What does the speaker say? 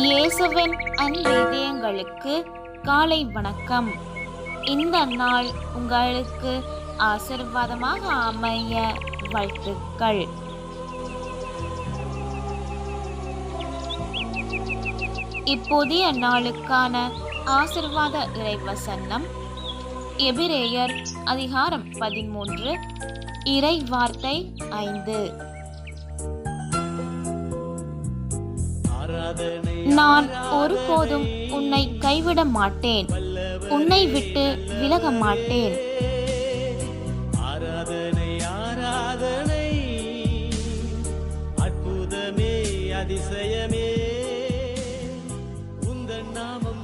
இயேசுவின் அன்பு காலை வணக்கம். இந்த நாள் உங்களுக்கு ஆசிர்வாதமாக அமைய வாழ்த்துக்கள். இப்புதிய நாளுக்கான ஆசிர்வாத இறைவசன்னம் எபிரேயர் அதிகாரம் பதிமூன்று இறை வார்த்தை ஐந்து. நான் ஒருபோதும் உன்னை கைவிட மாட்டேன். உன்னை விட்டு விலக மாட்டேன். ஆராதனை ஆராதனை. அற்புதமே அதிசயமே. உந்தன் நாமம்